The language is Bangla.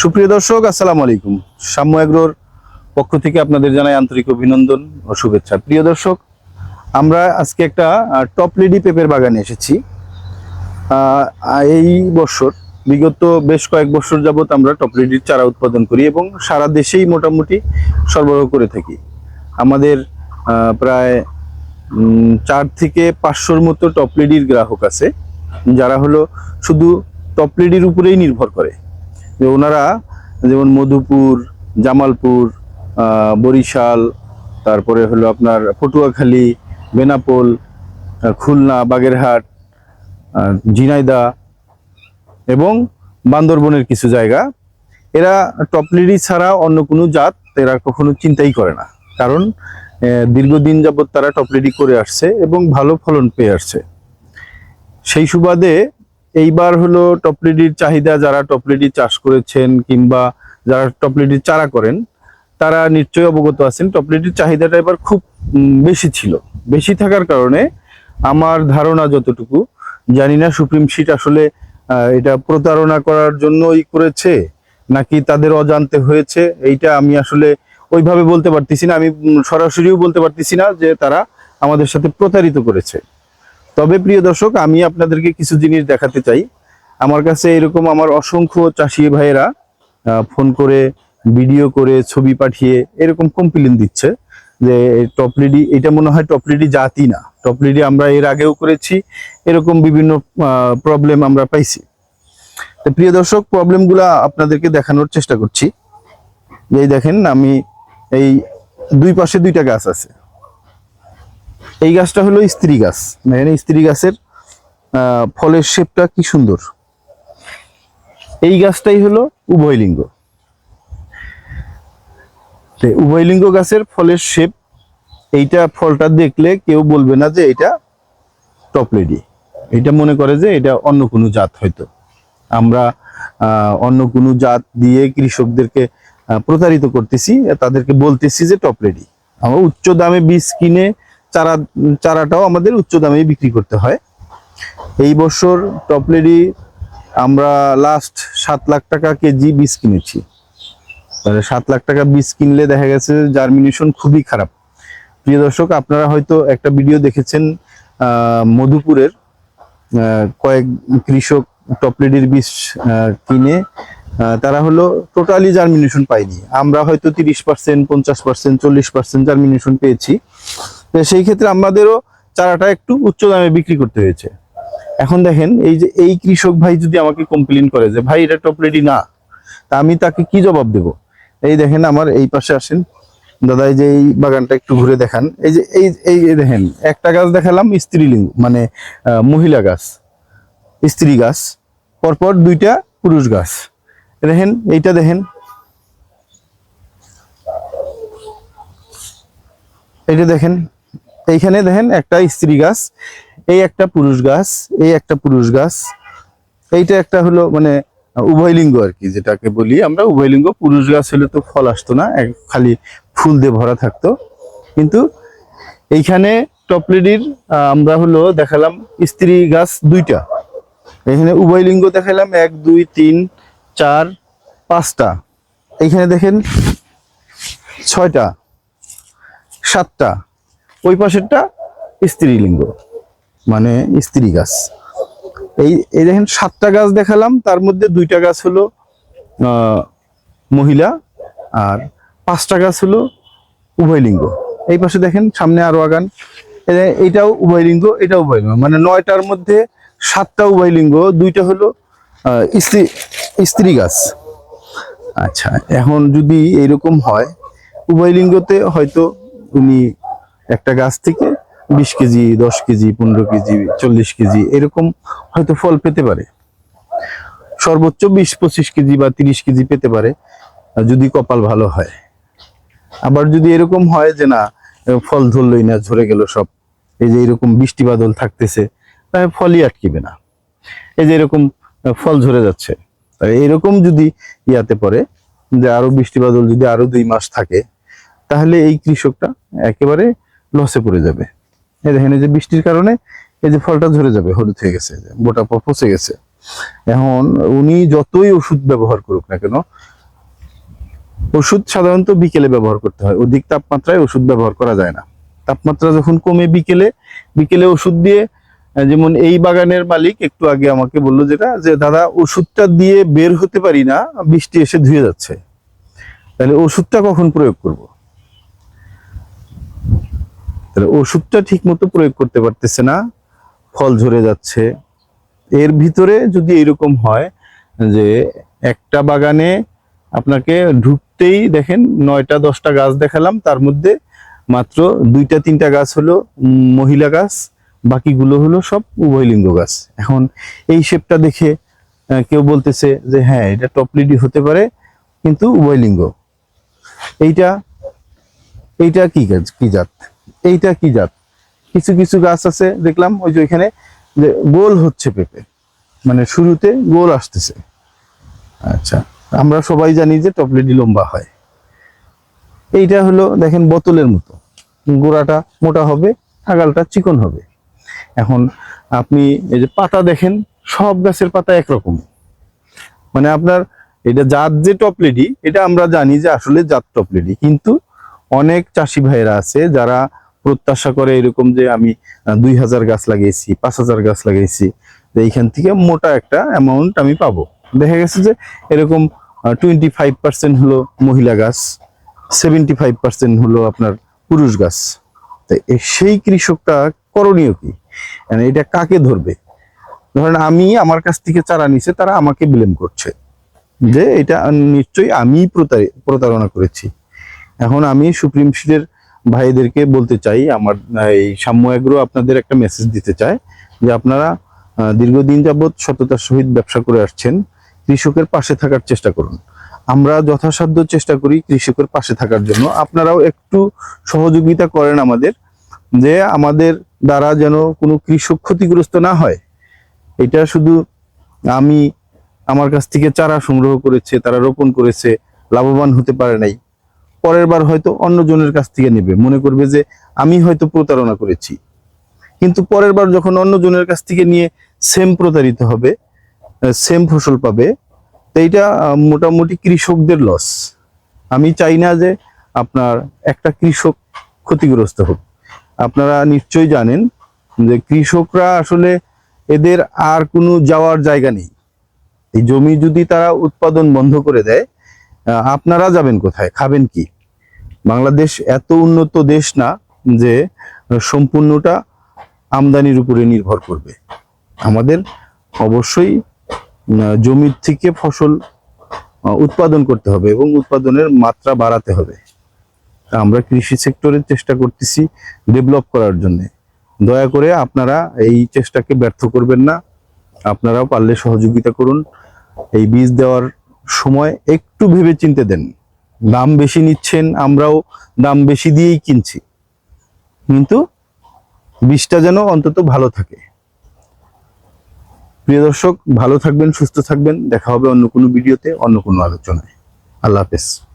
সুপ্রিয় দর্শক, আসসালামু আলাইকুম। সাম্য এগ্রোর পক্ষ থেকে আপনাদের জানাই আন্তরিক অভিনন্দন ও শুভেচ্ছা। প্রিয় দর্শক, আমরা আজকে একটা টপ লেডি পেঁপের বাগানে এসেছি। এই বছর, বিগত বেশ কয়েক বছর যাবত আমরা টপ লেডির চারা উৎপাদন করি এবং সারা দেশেই মোটামুটি সরবরাহ করে থাকি। আমাদের প্রায় চার থেকে পাঁচশোর মতো টপ লেডির গ্রাহক আছে, যারা হলো শুধু টপ লেডির উপরেই নির্ভর করে। যে ওনারা যেমন মধুপুর, জামালপুর বরিশাল, তারপরে হলো আপনার পটুয়াখালী, বেনাপোল খুলনা, বাগেরহাট ঝিনাইদহ এবং বান্দরবনের কিছু জায়গা, এরা টপলিডি ছাড়া অন্য কোনো জাত এরা কখনো চিন্তাই করে না। কারণ দীর্ঘদিন যাবৎ তারা টপলিডি করে আসছে এবং ভালো ফলন পেয়ে আসছে। সেই সুবাদে এইবার হলো টপলিডির চাহিদা, যারা টপলিডি চাষ করেছেন কিংবা যারা টপলিডির চারা করেন, তারা নিশ্চয়ই অবগত আছেন টপলিডির চাহিদাটা এবার খুব বেশি ছিল। বেশি থাকার কারণে আমার ধারণা যতটুকু, জানি না সুপ্রিম সিট আসলে এটা প্রতারণা করার জন্যই করেছে, নাকি তাদের অজান্তে হয়েছে, এইটা আমি আসলে ওইভাবে বলতে পারতেছি না। আমি সরাসরিও বলতে পারতেছি না যে তারা আমাদের সাথে প্রতারিত করেছে। তবে প্রিয় দর্শক, আমি আপনাদেরকে কিছু জিনিস দেখাতে চাই। আমার কাছে এরকম আমার অসংখ্য চাষি ভাইয়েরা ফোন করে, ভিডিও করে, ছবি পাঠিয়ে এরকম কমপ্লেন দিচ্ছে যে টপলিডি এটা মনে হয় টপলিডি জাতি না। টপলিডি আমরা এর আগেও করেছি, এরকম বিভিন্ন প্রবলেম আমরা পাইছি। তো প্রিয় দর্শক প্রবলেমগুলো আপনাদেরকে দেখানোর চেষ্টা করছি। এই দেখেন, আমি এই দুই পাশে দুইটা গাছ আছে। এই গাছটা হলো স্ত্রী গাছ। এই স্ত্রী গাছের ফলের শেপটা কি সুন্দর। এই গাছটাই হলো উভয়লিঙ্গ। উভয়লিঙ্গ গাছের ফলের শেপ এইটা ফলটা দেখলে কেউ বলবে না যে এটা টপলেডি এটা মনে করে যে এটা অন্য কোনো জাত হয়তো। আমরা অন্য কোনো জাত দিয়ে কৃষকদেরকে প্রতারিত করতেছি, তাদেরকে বলতেছি যে টপলেডি আমরা উচ্চ দামে বীজ কিনে চারা, চারাটাও আমাদের উচ্চ দামে বিক্রি করতে হয়। এই বছর টপলেডি আমরা লাস্ট সাত লাখ টাকা কেজি বীজ কিনেছি। তাহলে সাত লাখ টাকা বীজ কিনলে দেখা গেছে জার্মিনেশন খুবই খারাপ। প্রিয় দর্শক, আপনারা হয়তো একটা ভিডিও দেখেছেন মধুপুরের কয়েক কৃষক টপলেডির বীজ কিনে তারা হলো টোটালি জার্মিনেশন পায়নি। আমরা হয়তো তিরিশ পার্সেন্ট পঞ্চাশ পার্সেন্ট চল্লিশ পার্সেন্ট জার্মিনেশন পেয়েছি। তো সেই ক্ষেত্রে আমাদেরও চারাটা একটু উচ্চ দামে বিক্রি করতে হয়েছে। এখন দেখেন, এই যে এই কৃষক ভাই যদি আমাকে কমপ্লেন করে যে, ভাই, এটা টপলেডি না। তা আমি তাকে কি জবাব দেব? এই দেখেন আমার এই পাশে আসেন। দাদা যে এই বাগানটা একটু ঘুরে দেখান। এই যে এই এই দেখেন, একটা গাছ দেখালাম স্ত্রীলিঙ্গ মানে মহিলা গাছ, স্ত্রী গাছ, পরপর দুইটা পুরুষ গাছ। দেখেন, এইটা দেখেন। এইটা দেখেন এইখানে দেখেন একটা স্ত্রী গাছ, এই একটা পুরুষ গাছ, এই একটা পুরুষ গাছ। এইটা একটা হলো মানে উভয়লিঙ্গ আর কি, যেটাকে বলি আমরা। উভয়লিঙ্গ পুরুষ গাছ হলে তো ফল আসতো না খালি ফুল দিয়ে ভরা থাকতো। কিন্তু এইখানে টপলেডির আমরা হলো দেখালাম স্ত্রী গাছ দুইটা। এখানে উভয়লিঙ্গ দেখালাম, এক, দুই, তিন, চার, পাঁচটা। এইখানে দেখেন ছয়টা, সাতটা। ওই পাশেরটা স্ত্রীলিঙ্গ মানে স্ত্রী গাছ। এই এই দেখেন সাতটা গাছ দেখালাম, তার মধ্যে দুইটা গাছ হলো মহিলা আর পাঁচটা গাছ হলো উভয়লিঙ্গ। এই পাশে দেখেন সামনে আরও আগান। এইটাও উভয়লিঙ্গ, এটাও উভয়লিঙ্গ মানে নয়টার মধ্যে সাতটা উভয়লিঙ্গ, দুইটা হলো স্ত্রী স্ত্রী গাছ। আচ্ছা এখন যদি এরকম হয়, উভয়লিঙ্গতে হয়তো উনি একটা গাছ থেকে বিশ কেজি, দশ কেজি, পনেরো কেজি, চল্লিশ কেজি এরকম হয়তো ফল পেতে পারে। সর্বোচ্চ বিশ, পঁচিশ কেজি বা তিরিশ কেজি পেতে পারে, যদি কপাল ভালো হয়। আবার যদি এরকম হয় যে না, ফল ধরলই না, ঝরে গেল সব, এই যে এরকম বৃষ্টি বাদল থাকতেছে, তাহলে ফলই আটকিবে না। এই যে এরকম ফল ঝরে যাচ্ছে এরকম যদি ইয়াতে পড়ে যে আরও বৃষ্টি বাদল যদি আরও দুই মাস থাকে, তাহলে এই কৃষকটা একেবারে লসে পড়ে যাবে। এই দেখেন, এই যে বৃষ্টির কারণে এই যে ফলটা ঝরে যাবে, হলুদ হয়ে গেছে বোটা পচে গেছে। এখন উনি যতই ওষুধ ব্যবহার করুক না কেন, ওষুধ সাধারণত বিকেলে ব্যবহার করতে হয়, অধিক তাপমাত্রায় ওষুধ ব্যবহার করা যায় না। তাপমাত্রা যখন কমে বিকেলে বিকেলে ওষুধ দিয়ে যেমন এই বাগানের মালিক একটু আগে আমাকে বলল যেটা, যে দাদা, ওষুধটা দিয়ে বের হতে পারি না, বৃষ্টি এসে ধুয়ে যাচ্ছে। তাহলে ওষুধটা কখন প্রয়োগ করব? তাহলে ওষুধটা ঠিক মতো প্রয়োগ করতে পারতেছে না, ফল ঝরে যাচ্ছে। এর ভিতরে যদি এরকম হয় যে একটা বাগানে আপনাকে ঢুকতেই দেখেন নয়টা দশটা গাছ দেখালাম, তার মধ্যে মাত্র দুইটা তিনটা গাছ হলো মহিলা গাছ, বাকিগুলো হলো সব উভয়লিঙ্গ গাছ। এখন এই শেপটা দেখে কেউ বলতেছে যে হ্যাঁ এটা টপলিডি হতে পারে, কিন্তু উভয়লিঙ্গ এইটা এইটা কি গাছ, কি জাত? এইটা কি জাত? কিছু কিছু গাছ আছে, দেখলাম ওই যে ওইখানে যে গোল হচ্ছে পেঁপে। মানে শুরুতে গোল আসতেছে। আচ্ছা আমরা সবাই জানি যে টপলেডি লম্বা হয়। এইটা হলো, দেখেন, বোতলের মতো। গোড়াটা মোটা হবে, আগালটা চিকন হবে। এখন আপনি এই যে পাতা দেখেন, সব গাছের পাতা একরকম। মানে আপনার এটা জাত যে টপলেডি এটা আমরা জানি যে আসলে জাত টপলেডি কিন্তু অনেক চাষি ভাইয়েরা আছে যারা প্রত্যাশা করে এরকম যে আমি দুই হাজার গাছ লাগিয়েছি, পাঁচ হাজার গাছ লাগিয়েছি এইখান থেকে মোটা একটা অ্যামাউন্ট আমি পাবো। দেখা গেছে যে এরকম টোয়েন্টি ফাইভ পার্সেন্ট হলো মহিলা গাছ সেভেন্টি ফাইভ পার্সেন্ট হলো আপনার পুরুষ গাছ। সেই কৃষকটা করণীয় কি? মানে এটা কাকে ধরবে? ধরেন আমি আমার কাছ থেকে চারা নিছে, তারা আমাকে ব্লেম করছে। যে এটা নিশ্চয়ই আমি প্রতারণা করেছি। এখন আমি সুপ্রিম সিটের ভাইদেরকে বলতে চাই, আমার এই সাম্য এগ্রো আপনাদের একটা মেসেজ দিতে চায় যে আপনারা দীর্ঘদিন যাবৎ সততার সহিত ব্যবসা করে আসছেন, কৃষকের পাশে থাকার চেষ্টা করুন। আমরা যথাসাধ্য চেষ্টা করি কৃষকের পাশে থাকার জন্য। আপনারাও একটু সহযোগিতা করেন আমাদের, যে আমাদের দ্বারা যেন কোনো কৃষক ক্ষতিগ্রস্ত না হয়। এটা শুধু আমি আমার কাছ থেকে চারা সংগ্রহ করেছে, তারা রোপণ করেছে, লাভবান হতে পারে নাই। পরের বার হয়তো অন্য জনের কাছ থেকে নেবে। মনে করবে যে আমি হয়তো প্রতারণা করেছি। কিন্তু পরের বার যখন অন্য জনের কাছ থেকে নিয়ে সেম প্রতারিত হবে সেম ফসল পাবে এইটা মোটামুটি কৃষকদের লস আমি চাই না যে আপনার একটা কৃষক ক্ষতিগ্রস্ত হোক। আপনারা নিশ্চয়ই জানেন যে কৃষকরা আসলে এদের আর কোনো যাওয়ার জায়গা নেই। এই জমি যদি তারা উৎপাদন বন্ধ করে দেয় আপনারা যাবেন কোথায়? খাবেন কি? বাংলাদেশ এত উন্নত দেশ না যে সম্পূর্ণটা আমদানির উপরে নির্ভর করবে। আমাদের অবশ্যই জমির থেকে ফসল উৎপাদন করতে হবে এবং উৎপাদনের মাত্রা বাড়াতে হবে। আমরা কৃষি সেক্টরের চেষ্টা করতেছি ডেভেলপ করার জন্য। দয়া করে আপনারা এই চেষ্টাকে ব্যর্থ করবেন না। আপনারাও পারলে সহযোগিতা করুন। এই বীজ দেওয়ার সময় একটু ভেবে চিনতে দেন। দাম বেশি নিচ্ছেন আমরাও দাম বেশি দিয়েই কিনছি। কিন্তু বীজটা যেন অন্তত ভালো থাকে। প্রিয় দর্শক, ভালো থাকবেন, সুস্থ থাকবেন। দেখা হবে অন্য কোনো ভিডিওতে, অন্য কোনো আলোচনায়। আল্লাহ হাফেজ।